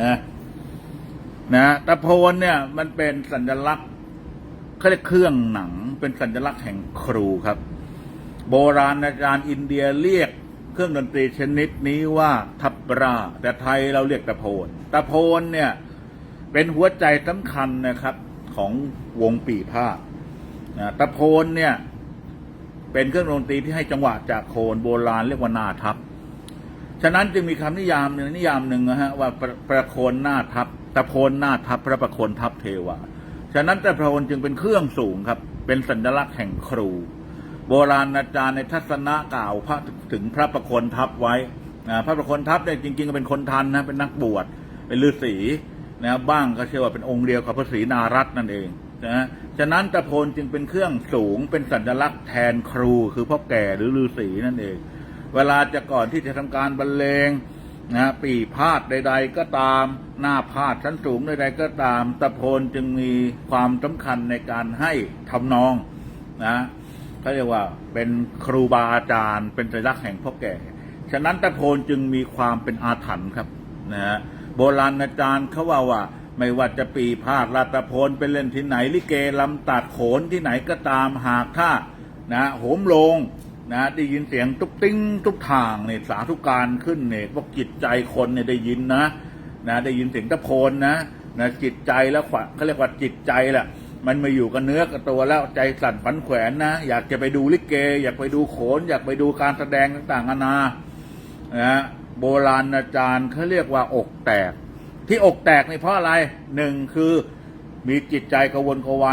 นะนะตะโพนเนี่ย มันเป็นสัญลักษณ์เขาเรียกเครื่องหนัง เป็นสัญลักษณ์แห่งครูครับ โบราณอาจารย์อินเดียเรียกเครื่องดนตรีชนิดนี้ว่าทับราแต่ไทยเราเรียกตะโพนตะโพนเนี่ย เป็นหัวใจสำคัญนะครับ ของวงปีพาทนะตะโพนเนี่ย เป็นเครื่องดนตรีที่ให้จังหวะจากโคนโบราณเรียกว่านาทับ ฉะนั้นจึงมีคำนิยามหนึ่งนิยามหนึ่งนะฮะว่าประประโคนหน้าทับตะโพนหน้าทับพระประโคนทับเทวาฉะนั้นตะโพนจึงเป็นเครื่องสูงครับ เป็นสัญลักษณ์แห่งครู โบราณอาจารย์ในทัศนะกล่าวพระถึงพระประโคนทับไว้พระประโคนทับเนี่ยจริงๆก็เป็นคนทันนะเป็นนักบวชเป็นฤาษีนะบ้างก็เชื่อว่าเป็นองค์เดียวกับพระศรีนารัตน์นั่นเองนะฉะนั้นตะโพนจึงเป็นเครื่องสูงเป็นสัญลักษณ์แทนครูคือพ่อแก่หรือฤาษีนั่นเอง เวลาจะก่อนที่จะทำการบรรเลงนะปีพาดใด ๆ ก็ตาม หน้าพาดชั้นสูงใด ๆ ก็ตาม ตะโพนจึงมีความสำคัญในการให้ทำนองนะเขาเรียกว่าเป็นครูบาอาจารย์ เป็นสัญลักษณ์แห่งพ่อแก่ ฉะนั้นตะโพนจึงมีความเป็นอาถรรพ์ครับนะฮะโบราณอาจารย์เขาว่าว่าไม่ว่าจะปีพาดลาตะโพนไปเล่นที่ไหนลิเกลำตัดโขนที่ไหนก็ตามหากถ้านะโหมลง นะได้ยินเสียงตุ๊บติ้งตุ๊บทางเนี่ยสาธุการขึ้นเนี่ยพวกจิตใจคนเนี่ยได้ยินนะนะได้ยินเสียงตะโพนนะนะจิตใจแล้วขวะเขาเรียกว่าจิตใจแหละมันมาอยู่กับเนื้อกับตัวแล้วใจสั่นฝันแขวนนะ อยากจะไปดูลิเก อยากไปดูโขน อยากไปดูการแสดงต่างๆนานานะโบราณอาจารย์เขาเรียกว่าอกแตก ที่อกแตกนี่เพราะอะไรหนึ่งคือมีจิตใจกระวนกระวาย